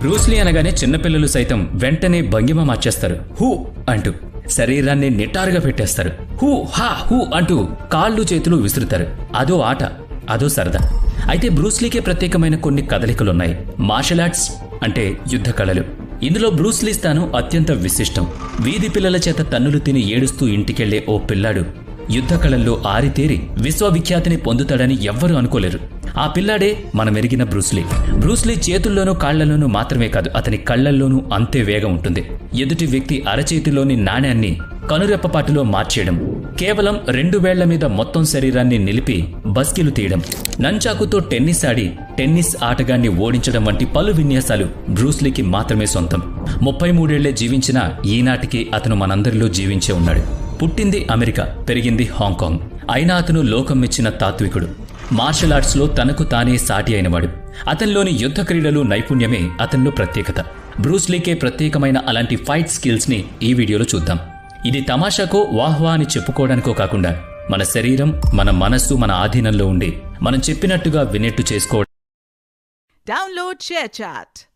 Bruce Lee అనగానే చిన్నపిల్లలు సైతం వెంటనే భంగిమ మార్చేస్తారు. హూ అంటూ శరీరాన్ని నిటారుగా పెట్టేస్తారు. హూ హా హూ అంటూ కాళ్ళు చేతులు విసురుతారు. అదో ఆట అదో సరదా. అయితే బ్రూస్లీకే ప్రత్యేకమైన కొన్ని కదలికలున్నాయి. మార్షల్ ఆర్ట్స్ అంటే యుద్ధ కళలు. ఇందులో బ్రూస్లీ స్థానం అత్యంత విశిష్టం. వీధి పిల్లల చేత తన్నులు తిని ఏడుస్తూ ఇంటికెళ్ళే ఓ పిల్లాడు యుద్ధ కళల్లో ఆరితేరి విశ్వవిఖ్యాతిని పొందుతాడని ఎవ్వరూ అనుకోలేరు. ఆ పిల్లాడే మనమెరిగిన బ్రూస్లీ బ్రూస్లీ చేతుల్లోనూ కాళ్ళలోనూ మాత్రమే కాదు అతని కళ్ళల్లోనూ అంతే వేగం ఉంటుంది. ఎదుటి వ్యక్తి అరచేతిలోని నాణ్యాన్ని కనురెప్పపాటులో మార్చేయడం కేవలం రెండు వేళ్ళ మీద మొత్తం శరీరాన్ని నిలిపి బస్కిలు తీయడం నంచాకుతో టెన్నిస్ ఆడి టెన్నిస్ ఆటగాన్ని ఓడించడం వంటి పలు విన్యాసాలు బ్రూస్లీకి మాత్రమే సొంతం. ముప్పై మూడేళ్ళే జీవించిన ఈనాటికి అతను మనందరిలో జీవించే ఉన్నాడు. పుట్టింది అమెరికా పెరిగింది హాంకాంగ్. అయినా అతను లోకం మెచ్చిన తాత్వికుడు మార్షల్ ఆర్ట్స్లో తనకు తానే సాటి అయినవాడు. అతనిలోని యుద్ధ క్రీడలు నైపుణ్యమే అతనిలో ప్రత్యేకత. బ్రూస్లీకే ప్రత్యేకమైన అలాంటి ఫైట్ స్కిల్స్ని ఈ వీడియోలో చూద్దాం. ఇది తమాషాకో వాహ్వా అని చెప్పుకోవడానికో కాకుండా మన శరీరం మన మనస్సు మన ఆధీనంలో ఉండి మనం చెప్పినట్టుగా వినేట్టు చేసుకోవడం Download చాట్